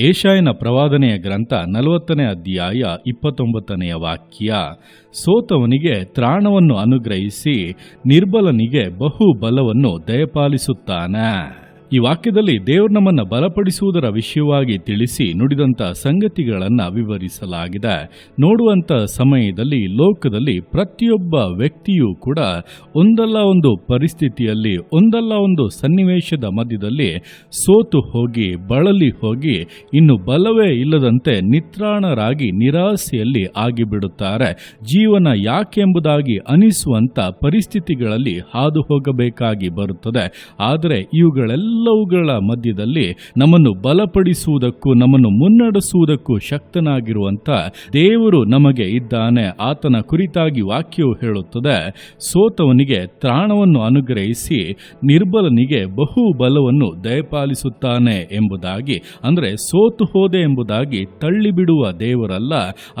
ಏಷಾಯನ ಪ್ರವಾದನೆಯ ಗ್ರಂಥ ನಲವತ್ತನೇ ಅಧ್ಯಾಯ ಇಪ್ಪತ್ತೊಂಬತ್ತನೆಯ ವಾಕ್ಯ ಸೋತವನಿಗೆ ತ್ರಾಣವನ್ನು ಅನುಗ್ರಹಿಸಿ ನಿರ್ಬಲನಿಗೆ ಬಹು ಬಲವನ್ನು ದಯಪಾಲಿಸುತ್ತಾನೆ. ಈ ವಾಕ್ಯದಲ್ಲಿ ದೇವರು ನಮ್ಮನ್ನು ಬಲಪಡಿಸುವುದರ ವಿಷಯವಾಗಿ ತಿಳಿಸಿ ನುಡಿದಂಥ ಸಂಗತಿಗಳನ್ನು ವಿವರಿಸಲಾಗಿದೆ. ನೋಡುವಂಥ ಸಮಯದಲ್ಲಿ, ಲೋಕದಲ್ಲಿ ಪ್ರತಿಯೊಬ್ಬ ವ್ಯಕ್ತಿಯೂ ಕೂಡ ಒಂದಲ್ಲ ಒಂದು ಪರಿಸ್ಥಿತಿಯಲ್ಲಿ, ಒಂದಲ್ಲ ಒಂದು ಸನ್ನಿವೇಶದ ಮಧ್ಯದಲ್ಲಿ ಸೋತು ಹೋಗಿ, ಬಳಲಿ ಹೋಗಿ, ಇನ್ನು ಬಲವೇ ಇಲ್ಲದಂತೆ ನಿತ್ರಾಣರಾಗಿ ನಿರಾಸೆಯಲ್ಲಿ ಆಗಿಬಿಡುತ್ತಾರೆ. ಜೀವನ ಯಾಕೆಂಬುದಾಗಿ ಅನಿಸುವಂಥ ಪರಿಸ್ಥಿತಿಗಳಲ್ಲಿ ಹಾದು ಹೋಗಬೇಕಾಗಿ ಬರುತ್ತದೆ. ಆದರೆ ಇವುಗಳೆಲ್ಲವುಗಳ ಮಧ್ಯದಲ್ಲಿ ನಮ್ಮನ್ನು ಬಲಪಡಿಸುವುದಕ್ಕೂ ನಮ್ಮನ್ನು ಮುನ್ನಡೆಸುವುದಕ್ಕೂ ಶಕ್ತನಾಗಿರುವಂಥ ದೇವರು ನಮಗೆ ಇದ್ದಾನೆ. ಆತನ ಕುರಿತಾಗಿ ವಾಕ್ಯವು ಹೇಳುತ್ತದೆ, ಸೋತವನಿಗೆ ತ್ರಾಣವನ್ನು ಅನುಗ್ರಹಿಸಿ ನಿರ್ಬಲನಿಗೆ ಬಹು ಬಲವನ್ನು ದಯಪಾಲಿಸುತ್ತಾನೆ ಎಂಬುದಾಗಿ, ಅಂದರೆ ಸೋತು ಹೋದೆ ಎಂಬುದಾಗಿ ತಳ್ಳಿಬಿಡುವ ದೇವರಲ್ಲ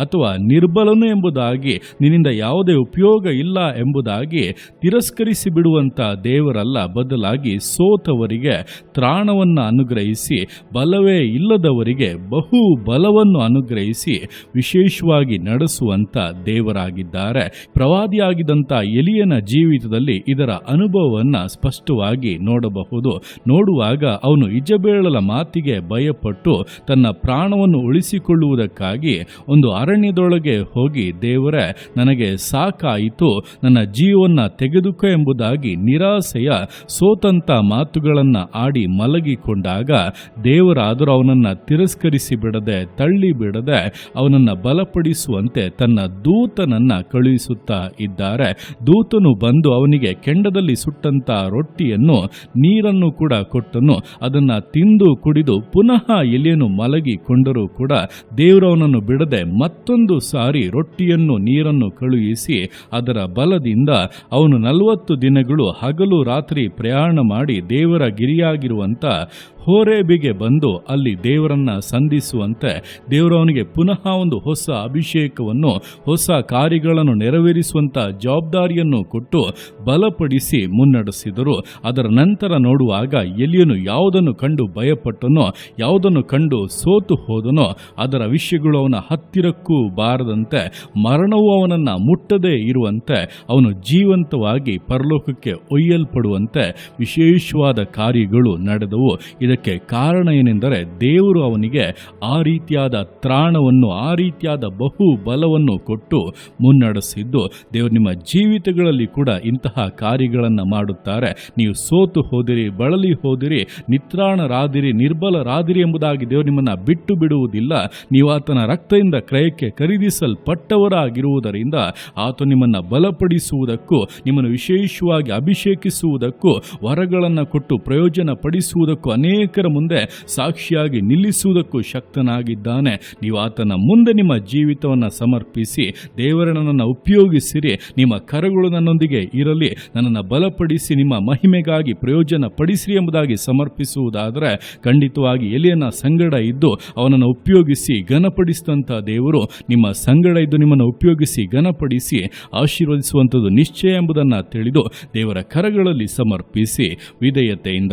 ಅಥವಾ ನಿರ್ಬಲನು ಎಂಬುದಾಗಿ, ನಿನ್ನಿಂದ ಯಾವುದೇ ಉಪಯೋಗ ಇಲ್ಲ ಎಂಬುದಾಗಿ ತಿರಸ್ಕರಿಸಿ ಬಿಡುವಂಥ ದೇವರಲ್ಲ. ಬದಲಾಗಿ ಸೋತವರಿಗೆ ತ್ರಾಣವನ್ನು ಅನುಗ್ರಹಿಸಿ, ಬಲವೇ ಇಲ್ಲದವರಿಗೆ ಬಹು ಬಲವನ್ನು ಅನುಗ್ರಹಿಸಿ ವಿಶೇಷವಾಗಿ ನಡೆಸುವಂಥ ದೇವರಾಗಿದ್ದಾರೆ. ಪ್ರವಾದಿಯಾಗಿದ್ದಂಥ ಎಲಿಯನ ಜೀವಿತದಲ್ಲಿ ಇದರ ಅನುಭವವನ್ನ ಸ್ಪಷ್ಟವಾಗಿ ನೋಡಬಹುದು. ನೋಡುವಾಗ ಅವನು ಇಜಬೇಳಲ ಮಾತಿಗೆ ಭಯಪಟ್ಟು ತನ್ನ ಪ್ರಾಣವನ್ನು ಉಳಿಸಿಕೊಳ್ಳುವುದಕ್ಕಾಗಿ ಒಂದು ಅರಣ್ಯದೊಳಗೆ ಹೋಗಿ, ದೇವರೇ, ನನಗೆ ಸಾಕಾಯಿತು, ನನ್ನ ಜೀವನ ತೆಗೆದುಕೋ ಎಂಬುದಾಗಿ ನಿರಾಸೆಯ ಸೋತಂತ ಮಾತುಗಳನ್ನ ಆಡಿ ಮಲಗಿಕೊಂಡಾಗ ದೇವರಾದರೂ ಅವನನ್ನ ತಿರಸ್ಕರಿಸಿ ಬಿಡದೆ, ತಳ್ಳಿ ಬಿಡದೆ, ಅವನನ್ನ ಬಲಪಡಿಸುವಂತೆ ತನ್ನ ದೂತನನ್ನ ಕಳುಹಿಸುತ್ತಾ ಇದ್ದಾರೆ. ದೂತನು ಬಂದು ಅವನಿಗೆ ಕೆಂಡದಲ್ಲಿ ಸುಟ್ಟಂತ ರೊಟ್ಟಿಯನ್ನು, ನೀರನ್ನು ಕೂಡ ಕೊಟ್ಟನು. ಅದನ್ನ ತಿಂದು ಕುಡಿದು ಪುನಃ ಎಲೆಯನ್ನು ಮಲಗಿಕೊಂಡರೂ ಕೂಡ ದೇವರವನನ್ನು ಬಿಡದೆ ಮತ್ತೊಂದು ಸಾರಿ ರೊಟ್ಟಿಯನ್ನು, ನೀರನ್ನು ಕಳುಹಿಸಿ ಅದರ ಬಲದಿಂದ ಅವನು ನಲವತ್ತು ದಿನಗಳು ಹಗಲು ರಾತ್ರಿ ಪ್ರಯಾಣ ಮಾಡಿ ದೇವರ ಗಿರಿಯಾಗಿರುವಂತ ಹೋರೇಬಿಗೆ ಬಂದು ಅಲ್ಲಿ ದೇವರನ್ನ ಸಂಧಿಸುವಂತೆ ದೇವರವನಿಗೆ ಪುನಃ ಒಂದು ಹೊಸ ಅಭಿಷೇಕವನ್ನು, ಹೊಸ ಕಾರ್ಯಗಳನ್ನು ನೆರವೇರಿಸುವಂತ ಜವಾಬ್ದಾರಿಯನ್ನು ಕೊಟ್ಟು ಬಲಪಡಿಸಿ ಮುನ್ನಡೆಸಿದರು. ಅದರ ನಂತರ ನೋಡುವಾಗ ಎಲಿಯನು ಯಾವುದನ್ನು ಕಂಡು ಭಯಪಟ್ಟನೋ, ಯಾವುದನ್ನು ಕಂಡು ಸೋತು ಹೋದನೋ, ಅದರ ವಿಷಯಗಳು ಅವನ ಹತ್ತಿರಕ್ಕೂ ಬಾರದಂತೆ, ಮರಣವು ಅವನನ್ನ ಮುಟ್ಟದೇ ಇರುವಂತೆ, ಅವನು ಜೀವಂತವಾಗಿ ಪರಲೋಕಕ್ಕೆ ಒಯ್ಯಲ್ಪಡುವಂತೆ ವಿಶೇಷವಾದ ಕಾರ್ಯಗಳು ನಡೆದವು. ಇದಕ್ಕೆ ಕಾರಣ ಏನೆಂದರೆ ದೇವರು ಅವನಿಗೆ ಆ ರೀತಿಯಾದ ತ್ರಾಣವನ್ನು, ಆ ರೀತಿಯಾದ ಬಹು ಬಲವನ್ನು ಕೊಟ್ಟು ಮುನ್ನಡೆಸಿದ್ದು. ದೇವರು ನಿಮ್ಮ ಜೀವಿತಗಳಲ್ಲಿ ಕೂಡ ಇಂತಹ ಕಾರ್ಯಗಳನ್ನು ಮಾಡುತ್ತಾರೆ. ನೀವು ಸೋತು ಹೋದಿರಿ, ಬಳಲಿ ಹೋದಿರಿ, ನಿತ್ರಾಣರಾದಿರಿ, ನಿರ್ಬಲರಾದಿರಿ ಎಂಬುದಾಗಿ ದೇವರು ನಿಮ್ಮನ್ನು ಬಿಟ್ಟು ಬಿಡುವುದಿಲ್ಲ. ನೀವು ಆತನ ರಕ್ತದಿಂದ ಕ್ರಯಕ್ಕೆ ಖರೀದಿಸಲ್ಪಟ್ಟವರಾಗಿರುವುದರಿಂದ ಆತ ನಿಮ್ಮನ್ನು ಬಲಪಡಿಸುವುದಕ್ಕೂ, ನಿಮ್ಮನ್ನು ವಿಶೇಷವಾಗಿ ಅಭಿಷೇಕಿಸುವುದಕ್ಕೂ, ವರಗಳನ್ನು ಕೊಟ್ಟು ಪ್ರಯೋಜನ ಪಡಿಸುವುದಕ್ಕೂ ಅನೇಕರ ಮುಂದೆ ಸಾಕ್ಷಿಯಾಗಿ ನಿಲ್ಲಿಸುವುದಕ್ಕೂ ಶಕ್ತನಾಗಿದ್ದಾನೆ. ನೀವು ಆತನ ಮುಂದೆ ನಿಮ್ಮ ಜೀವಿತವನ್ನು ಸಮರ್ಪಿಸಿ, ದೇವರ ನನ್ನನ್ನು ಉಪಯೋಗಿಸಿರಿ, ನಿಮ್ಮ ಕರಗಳು ನನ್ನೊಂದಿಗೆ ಇರಲಿ, ನನ್ನನ್ನು ಬಲಪಡಿಸಿ, ನಿಮ್ಮ ಮಹಿಮೆಗಾಗಿ ಪ್ರಯೋಜನ ಪಡಿಸಿರಿ ಎಂಬುದಾಗಿ ಸಮರ್ಪಿಸುವುದಾದರೆ, ಖಂಡಿತವಾಗಿ ಎಲಿಯನ ಸಂಗಡ ಇದ್ದು ಅವನನ್ನು ಉಪಯೋಗಿಸಿ ಘನಪಡಿಸಿದಂಥ ದೇವರು ನಿಮ್ಮ ಸಂಗಡ ಇದ್ದು ನಿಮ್ಮನ್ನು ಉಪಯೋಗಿಸಿ ಘನಪಡಿಸಿ ಆಶೀರ್ವದಿಸುವಂಥದ್ದು ನಿಶ್ಚಯ ಎಂಬುದನ್ನು ತಿಳಿದು ದೇವರ ಕರಗಳಲ್ಲಿ ಸಮರ್ಪಿಸಿ ವಿಧೇಯತೆಯಿಂದ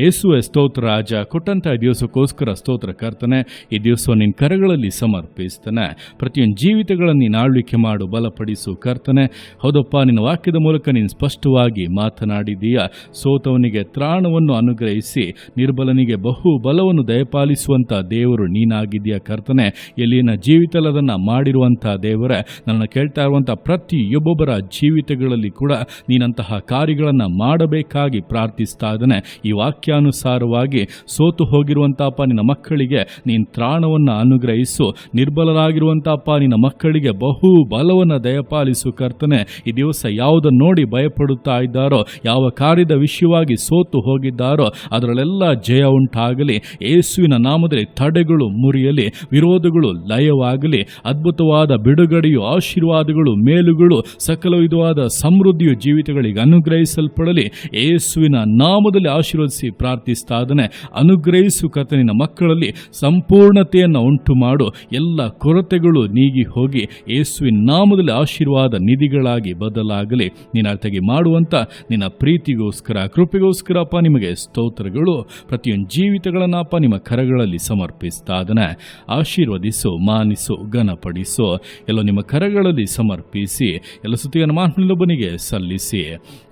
ಯೇಸುವೆ ಸ್ತೋತ್ರ, ರಾಜ ಕೊಟ್ಟಂಥ ದಿವಸಕ್ಕೋಸ್ಕರ ಸ್ತೋತ್ರ ಕರ್ತನೆ. ಈ ದಿವಸ ನಿನ್ನ ಕರಗಳಲ್ಲಿ ಸಮರ್ಪಿಸ್ತಾನೆ. ಪ್ರತಿಯೊಂದು ಜೀವಿತಗಳನ್ನು ನೀನು ಆಳ್ವಿಕೆ ಮಾಡು, ಬಲಪಡಿಸು ಕರ್ತನೆ. ಹೌದಪ್ಪ, ನಿನ್ನ ವಾಕ್ಯದ ಮೂಲಕ ನೀನು ಸ್ಪಷ್ಟವಾಗಿ ಮಾತನಾಡಿದೀಯ ಸೋತವನಿಗೆ ತ್ರಾಣವನ್ನು ಅನುಗ್ರಹಿಸಿ, ನಿರ್ಬಲನಿಗೆ ಬಹು ಬಲವನ್ನು ದಯಪಾಲಿಸುವಂಥ ದೇವರು ನೀನಾಗಿದೆಯಾ ಕರ್ತನೆ. ಎಲ್ಲಿನ ಜೀವಿತಲದನ್ನು ಮಾಡಿರುವಂಥ ದೇವರೇ ನನ್ನ ಕೇಳ್ತಾ ಇರುವಂಥ ಪ್ರತಿಯೊಬ್ಬೊಬ್ಬರ ಜೀವಿತಗಳಲ್ಲಿ ಕೂಡ ನೀನಂತಹ ಕಾರ್ಯಗಳನ್ನು ಮಾಡಬೇಕಾಗಿ ಪ್ರಾರ್ಥಿಸ್ತಾ ಇದ್ದಾನೆ. ಈ ವಾಕ್ಯಾನುಸಾರವಾಗಿ ಸೋತು ಹೋಗಿರುವಂತಪ್ಪ ನಿನ್ನ ಮಕ್ಕಳಿಗೆ, ನೀನು ತ್ರಾಣವನ್ನು ಅನುಗ್ರಹಿಸು. ನಿರ್ಬಲರಾಗಿರುವಂತಪ್ಪ ನಿನ್ನ ಮಕ್ಕಳಿಗೆ ಬಹು ಬಲವನ್ನು ದಯಪಾಲಿಸು ಕರ್ತನೆ. ಈ ದಿವಸ ಯಾವುದನ್ನು ನೋಡಿ ಭಯಪಡುತ್ತಾ ಇದ್ದಾರೋ, ಯಾವ ಕಾರ್ಯದ ವಿಷಯವಾಗಿ ಸೋತು ಹೋಗಿದ್ದಾರೋ, ಅದರಲ್ಲೆಲ್ಲ ಜಯ ಉಂಟಾಗಲಿ. ಯೇಸುವಿನ ನಾಮದಲ್ಲಿ ತಡೆಗಳು ಮುರಿಯಲಿ, ವಿರೋಧಗಳು ಲಯವಾಗಲಿ, ಅದ್ಭುತವಾದ ಬಿಡುಗಡೆಯು, ಆಶೀರ್ವಾದಗಳು, ಮೇಲುಗಳು, ಸಕಲ ವಿಧವಾದ ಸಮೃದ್ಧಿಯು ಜೀವಿತಗಳಿಗೆ ಅನುಗ್ರಹಿಸಲ್ಪಡಲಿ. ಯೇಸುವಿನ ನಾಮದಲ್ಲಿ ಆಶೀರ್ವದಿಸಿ ಪ್ರಾರ್ಥಿಸ್ತಾದನೆ ಅನುಗ್ರಹಿಸು ಕತನಿನ ನಿನ್ನ ಮಕ್ಕಳಲ್ಲಿ ಸಂಪೂರ್ಣತೆಯನ್ನು ಉಂಟು ಮಾಡು ಎಲ್ಲ ಕೊರತೆಗಳು ನೀಗಿ ಹೋಗಿ ಯೇಸುವಿನ ನಾಮದಲ್ಲಿ ಆಶೀರ್ವಾದ ನಿಧಿಗಳಾಗಿ ಬದಲಾಗಲಿ. ನಿನ್ನ ಅರ್ಥಗೆ ಮಾಡುವಂಥ ನಿನ್ನ ಪ್ರೀತಿಗೋಸ್ಕರ, ಕೃಪೆಗೋಸ್ಕರ ಅಪ್ಪ ನಿಮಗೆ ಸ್ತೋತ್ರಗಳು. ಪ್ರತಿಯೊಂದು ಜೀವಿತಗಳನ್ನಪ್ಪ ನಿಮ್ಮ ಕರಗಳಲ್ಲಿ ಸಮರ್ಪಿಸ್ತಾದನೆ ಆಶೀರ್ವದಿಸು, ಮಾನಿಸು, ಘನಪಡಿಸು. ಎಲ್ಲ ನಿಮ್ಮ ಕರಗಳಲ್ಲಿ ಸಮರ್ಪಿಸಿ, ಎಲ್ಲ ಸುತ್ತಿಗೆ ಮಾತನೊಬ್ಬನಿಗೆ ಸಲ್ಲಿಸಿ.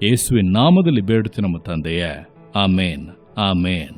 ಯೇಸುವಿನ ನಾಮದಲ್ಲಿ ಬೇಡುತ್ತೆ ನಮ್ಮ ತಂದೆಯೇ. ആമേൻ ആമേൻ